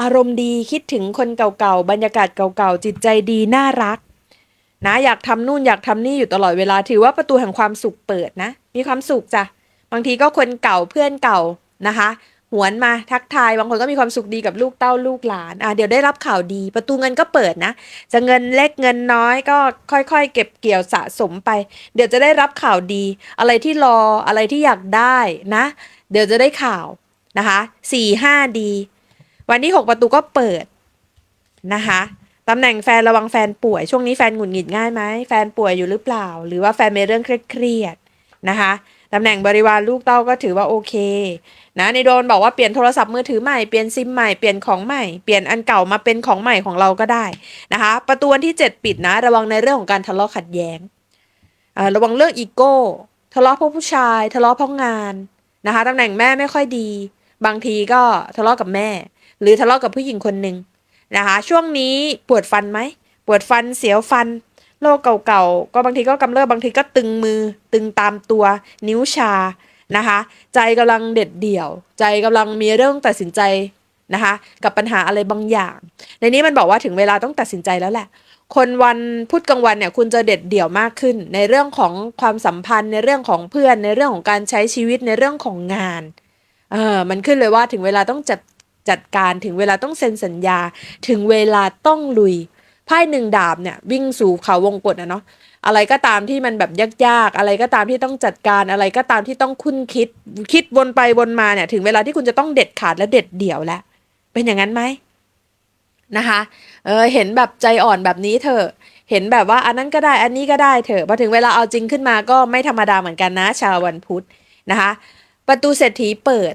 อารมณ์ดีคิดถึงคนเก่าๆ บรรยากาศเก่าๆ จิตใจดีน่ารัก นะอยากทำนู่นอยากทำนี่อยู่ตลอดเวลาถือว่าประตูแห่งความสุขเปิดนะ มีความสุขจ้ะบางทีก็คนเก่าเพื่อนเก่านะคะ หวนมาทักทายบางคนก็มีความสุขดีกับลูกเต้าลูกหลานอะเดี๋ยวได้รับข่าวดี ประตูเงินก็เปิดนะ จะเงินเล็กเงินน้อยก็ค่อยๆ เก็บเกี่ยวสะสมไป เดี๋ยวจะได้รับข่าวดี อะไรที่รออะไรที่อยากได้นะ เดี๋ยวจะได้ข่าวนะคะสี่ห้าดี วันที่หกประตูก็เปิดนะคะตำแหน่งแฟนระวังแฟนป่วย ช่วงนี้แฟนหงุดหงิดง่ายไหมแฟนป่วยอยู่หรือเปล่า หรือว่าแฟนมีเรื่องเครียดๆนะคะตำแหน่งบริวารลูกเต้าก็ถือว่าโอเคนะในโดนบอกว่าเปลี่ยนโทรศัพท์มือถือใหม่เปลี่ยนซิมใหม่เปลี่ยนของใหม่เปลี่ยนอันเก่ามาเป็นของใหม่ของเราก็ได้นะคะ ประตูที่ 7 ปิดนะ ระวังในเรื่องของการทะเลาะขัดแย้งระวังเรื่องอีโก้ทะเลาะเพราะผู้ชาย ทะเลาะเพราะงานนะคะตำแหน่งแม่ไม่ค่อยดี บางทีก็ทะเลาะกับแม่ หรือทะเลาะกับผู้หญิงคนหนึ่งนะคะ ช่วงนี้ปวดฟันไหมปวดฟันเสียวฟันโรคเก่าๆก็บางทีก็กำเริบบางทีก็ตึงมือ ตึงตามตัว นิ้วชานะคะ ใจกำลังเด็ดเดี่ยว ใจกำลังมีเรื่องตัดสินใจนะคะ กับปัญหาอะไรบางอย่าง ในนี้มันบอกว่าถึงเวลาต้องตัดสินใจแล้วแหละ คนวันพุธกลางวันเนี่ยคุณจะเด็ดเดี่ยวมากขึ้น ในเรื่องของความสัมพันธ์ ในเรื่องของเพื่อนในเรื่องของการใช้ชีวิตในเรื่องของงานเออมันขึ้นเลยว่าถึงเวลาต้องจัด จัดการถึงเวลาต้องเซ็นสัญญา ถึงเวลาต้องลุยไพ่หนึ่งดาบเนี่ยวิ่งสู่เขาวงกฏนะเนาะอะไรก็ตามที่มันแบบยากๆ อะไรก็ตามที่ต้องจัดการอะไรก็ตามที่ต้องคุ้นคิด คิดวนไปวนมาเนี่ย ถึงเวลาที่คุณจะต้องเด็ดขาดและเด็ดเดี่ยวแล้วเป็นอย่างนั้นไหมนะคะเออเห็นแบบใจอ่อนแบบนี้เถอะเห็นแบบว่าอันนั้นก็ได้อันนี้ก็ได้เถอะพอถึงเวลาเอาจริงขึ้นมาก็ไม่ธรรมดาเหมือนกันนะ ชาววันพุธนะคะ ประตูเศรษฐีเปิด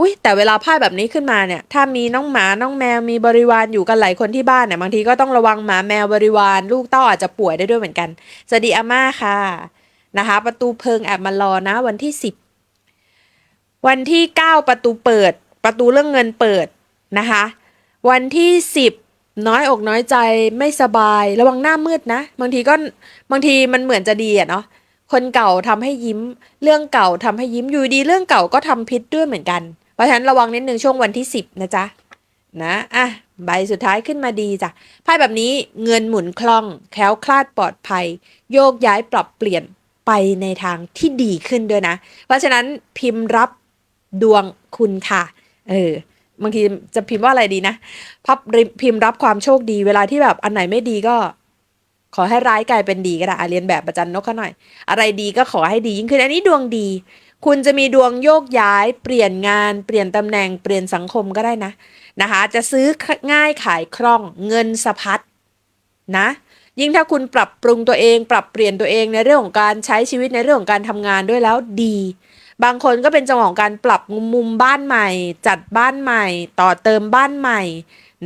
อุ้ยแต่เวลาพ่แบบนี้ขึ้นมาเนี่ย ถ้ามีน้องหมา น้องแมว มีบริวารอยู่กันหลายคนที่บ้านเนี่ย บางทีก็ต้องระวังหมาแมวบริวาร ลูกเต้าอาจจะป่วยได้ด้วยเหมือนกัน สวัสดีอาม่าค่ะ นะคะ ประตูเพิงแอบมารอนะ วันที่สิบวันที่เก้าประตูเปิด ประตูเรื่องเงินเปิดนะคะ วันที่สิบน้อยอกน้อยใจไม่สบาย ระวังหน้ามืดนะ บางทีก็บางทีมันเหมือนจะดีอะเนาะ คนเก่าทำให้ยิ้ม เรื่องเก่าทำให้ยิ้มอยู่ดีเรื่องเก่าก็ทำพิษด้วยเหมือนกัน เพราะฉะนั้นระวังนิดนึงช่วงวันที่ 10 นะจ๊ะนะอะใบสุดท้ายขึ้นมาดีจ้ะไพ่แบบนี้เงินหมุนคล่อง แคล้วคลาดปลอดภัย โยกย้ายปรับเปลี่ยนไปในทางที่ดีขึ้นด้วยนะ เพราะฉะนั้นพิมพ์รับดวงคุณค่ะเออบางทีจะพิมพ์ว่าอะไรดีนะพับพิมพ์รับความโชคดี เวลาที่แบบอันไหนไม่ดีก็ ขอให้ร้ายกลายเป็นดีก็ได้อะเรียนแบบประจันนกเขาหน่อย อะไรดีก็ขอให้ดียิ่งขึ้นอันนี้ดวงดี คุณจะมีดวงโยกย้าย เปลี่ยนงาน เปลี่ยนตำแหน่ง เปลี่ยนสังคมก็ได้นะนะคะ จะซื้อง่ายขายคล่อง เงินสะพัดนะ ยิ่งถ้าคุณปรับปรุงตัวเอง ปรับเปลี่ยนตัวเองในเรื่องของการใช้ชีวิตในเรื่องของการทำงานด้วยแล้วดี บางคนก็เป็นจังหวะของการปรับมุมบ้านใหม่ จัดบ้านใหม่ ต่อเติมบ้านใหม่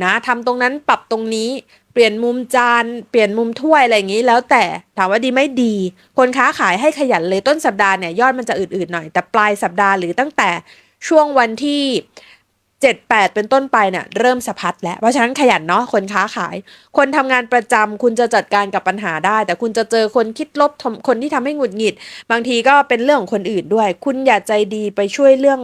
นะทำตรงนั้นปรับตรงนี้ ปลี่ยนมุมจาน เปลี่ยนมุมถ้วยอะไรอย่างนี้ แล้วแต่ถามว่าดีไม่ดี คนค้าขายให้ขยันเลยต้นสัปดาห์เนี่ยยอดมันจะอืดๆหน่อย แต่ปลายสัปดาห์หรือตั้งแต่ช่วงวันที่ 7 8 เป็นต้นไปเนี่ยเริ่มสะพัดแล้ว เพราะฉะนั้นขยันเนาะคนค้าขาย คนทำงานประจำคุณจะจัดการกับปัญหาได้ แต่คุณจะเจอคนคิดลบคนที่ทำให้หงุดหงิด บางทีก็เป็นเรื่องของคนอื่นด้วย คุณอย่าใจดีไปช่วยเรื่อง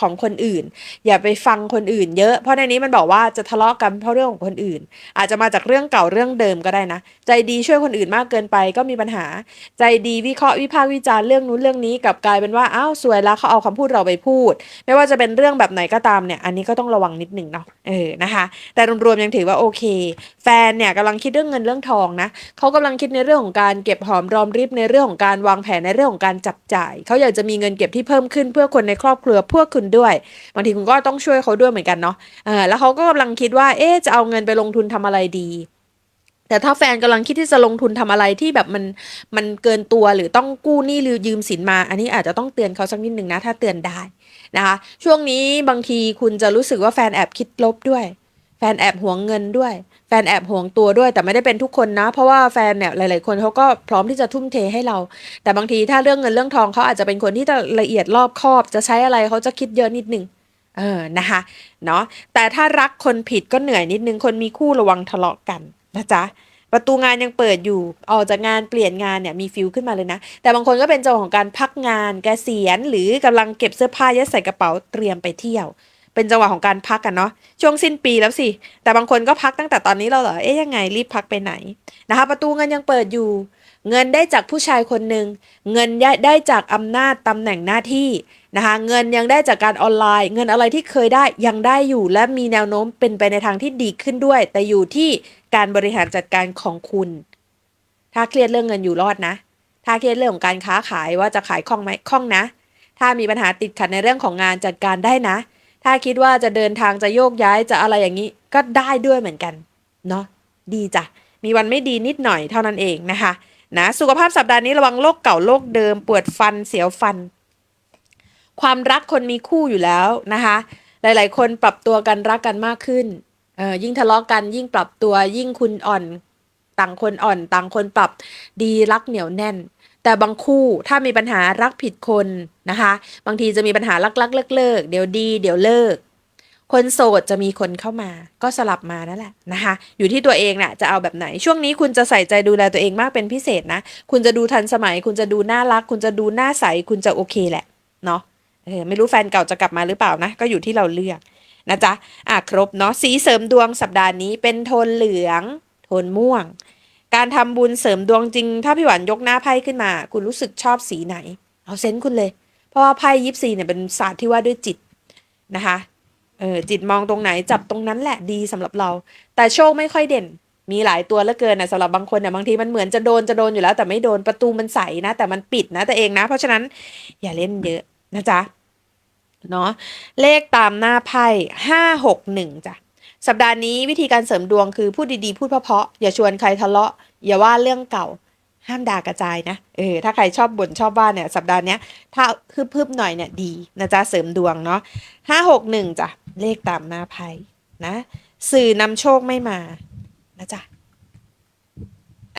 ของคนอื่น อย่าไปฟังคนอื่นเยอะ เพราะในนี้มันบอกว่าจะทะเลาะกันเพราะเรื่องของคนอื่น อาจจะมาจากเรื่องเก่าเรื่องเดิมก็ได้นะ ใจดีช่วยคนอื่นมากเกินไปก็มีปัญหา ใจดีวิเคราะห์วิพากษ์วิจารณ์เรื่องนู้นเรื่องนี้กับกลายเป็นว่าอ้าวสวยแล้วเขาเอาคำพูดเราไปพูด ไม่ว่าจะเป็นเรื่องแบบไหนก็ตามเนี่ย อันนี้ก็ต้องระวังนิดหนึ่งเนาะเออนะคะ แต่รวมๆยังถือว่าโอเค แฟนเนี่ยกำลังคิดเรื่องเงินเรื่องทองนะเขากำลังคิดในเรื่องของการเก็บหอมรอมริบในเรื่องของการวางแผนในเรื่องของการจับจ่ายเขาอยากจะมีเงินเก็บที่เพิ่มขึ้นเพื่อคนในครอบครัวเพื่อคุณด้วยบางทีคุณก็ต้องช่วยเขาด้วยเหมือนกันเนาะเออแล้วเขาก็กำลังคิดว่าเอ๊จะเอาเงินไปลงทุนทำอะไรดี แต่ถ้าแฟนกำลังคิดที่จะลงทุนทำอะไรที่แบบมันมันเกินตัวหรือต้องกู้หนี้หรือยืมสินมา อันนี้อาจจะต้องเตือนเขาสักนิดหนึ่งนะถ้าเตือนได้นะคะช่วงนี้บางทีคุณจะรู้สึกว่าแฟนแอบคิดลบด้วย แฟนแอบหวงเงินด้วย ฟนแอบห่วงตัวด้วย แต่ไม่ได้เป็นทุกคนนะ เพราะว่าแฟนเนี่ยหลาย ๆ คนเขาก็พร้อมที่จะทุ่มเทให้เรา แต่บางทีถ้าเรื่องเงินเรื่องทองเขาอาจจะเป็นคนที่จะละเอียดรอบคอบ จะใช้อะไรเขาจะคิดเยอะนิดนึงเออนะคะเนาะแต่ถ้ารักคนผิดก็เหนื่อยนิดนึงคนมีคู่ระวังทะเลาะกันนะจ๊ะประตูงานยังเปิดอยู่ ออกจากงานเปลี่ยนงานเนี่ยมีฟิลขึ้นมาเลยนะ แต่บางคนก็เป็นเจ้าของการพักงานเกษียณหรือกำลังเก็บเสื้อผ้ายัดใส่กระเป๋าเตรียมไปเที่ยว เป็นจังหวะของการพักกันเนาะช่วงสิ้นปีแล้วสิ แต่บางคนก็พักตั้งแต่ตอนนี้แล้วเหรอเอ๊ยยังไงรีบพักไปไหนนะคะ ประตูเงินยังเปิดอยู่ เงินได้จากผู้ชายคนหนึ่งเงินได้จากอำนาจตำแหน่งหน้าที่นะคะเงินยังได้จากการออนไลน์ เงินอะไรที่เคยได้ยังได้อยู่ และมีแนวโน้มเป็นไปในทางที่ดีขึ้นด้วย แต่อยู่ที่การบริหารจัดการของคุณ ถ้าเครียดเรื่องเงินอยู่รอดนะ ถ้าเครียดเรื่องของการค้าขายว่าจะขายคล่องไหมคล่องนะ ถ้ามีปัญหาติดขัดในเรื่องของงานจัดการได้นะ ถ้าคิดว่าจะเดินทางจะโยกย้ายจะอะไรอย่างนี้ ก็ได้ด้วยเหมือนกัน เนาะดีจ้ะ มีวันไม่ดีนิดหน่อยเท่านั้นเองนะคะนะสุขภาพสัปดาห์นี้ระวังโรคเก่าโรคเดิม ปวดฟันเสียวฟัน ความรักคนมีคู่อยู่แล้วนะคะ หลาย ๆ คนปรับตัวกันรักกันมากขึ้นเออยิ่งทะเลาะกันยิ่งปรับตัวยิ่งคุณอ่อน ต่างคนอ่อน ต่างคนปรับดีรักเหนียวแน่น แต่บางคู่ถ้ามีปัญหารักผิดคนนะคะ บางทีจะมีปัญหาลักๆเลิกๆเดี๋ยวดี เดี๋ยวเลิก คนโสดจะมีคนเข้ามา ก็สลับมานั่นแหละนะคะ อยู่ที่ตัวเองน่ะจะเอาแบบไหน ช่วงนี้คุณจะใส่ใจดูแลตัวเองมากเป็นพิเศษนะ คุณจะดูทันสมัย คุณจะดูน่ารัก คุณจะดูหน้าใส คุณจะโอเคแหละเนาะเออไม่รู้แฟนเก่าจะกลับมาหรือเปล่านะ ก็อยู่ที่เราเลือกนะจ๊ะอะครบเนาะสีเสริมดวงสัปดาห์นี้เป็นโทนเหลือง โทนม่วง การทำบุญเสริมดวงจริง ถ้าพี่หวานยกหน้าไพ่ขึ้นมา คุณรู้สึกชอบสีไหน เอาเซนส์คุณเลย เพราะว่าไพ่ยิปซีเนี่ยเป็นศาสตร์ที่ว่าด้วยจิตนะคะเออจิตมองตรงไหนจับตรงนั้นแหละดีสำหรับเรา แต่โชคไม่ค่อยเด่น มีหลายตัวเหลือเกินนะสำหรับบางคนเนี่ยบางทีมันเหมือนจะโดนจะโดนอยู่แล้ว แต่ไม่โดนประตูมันใสนะ แต่มันปิดนะแต่เองนะ เพราะฉะนั้นอย่าเล่นเยอะนะจ๊ะเนาะเลขตามหน้าไพ่ห้าหกหนึ่งจ้ะ สัปดาห์นี้วิธีการเสริมดวงคือพูดดีๆ พูดเพราะๆอย่าชวนใครทะเลาะ อย่าว่าเรื่องเก่า ห้ามด่ากระจายนะเออถ้าใครชอบบ่นชอบว่าเนี่ยสัปดาห์นี้ถ้าพึบๆหน่อยเนี่ยดีนะจ๊ะเสริมดวงเนาะห้าหกหนึ่งจ้ะเลขตามหน้าไพ่นะ สื่อนำโชคไม่มานะจ๊ะ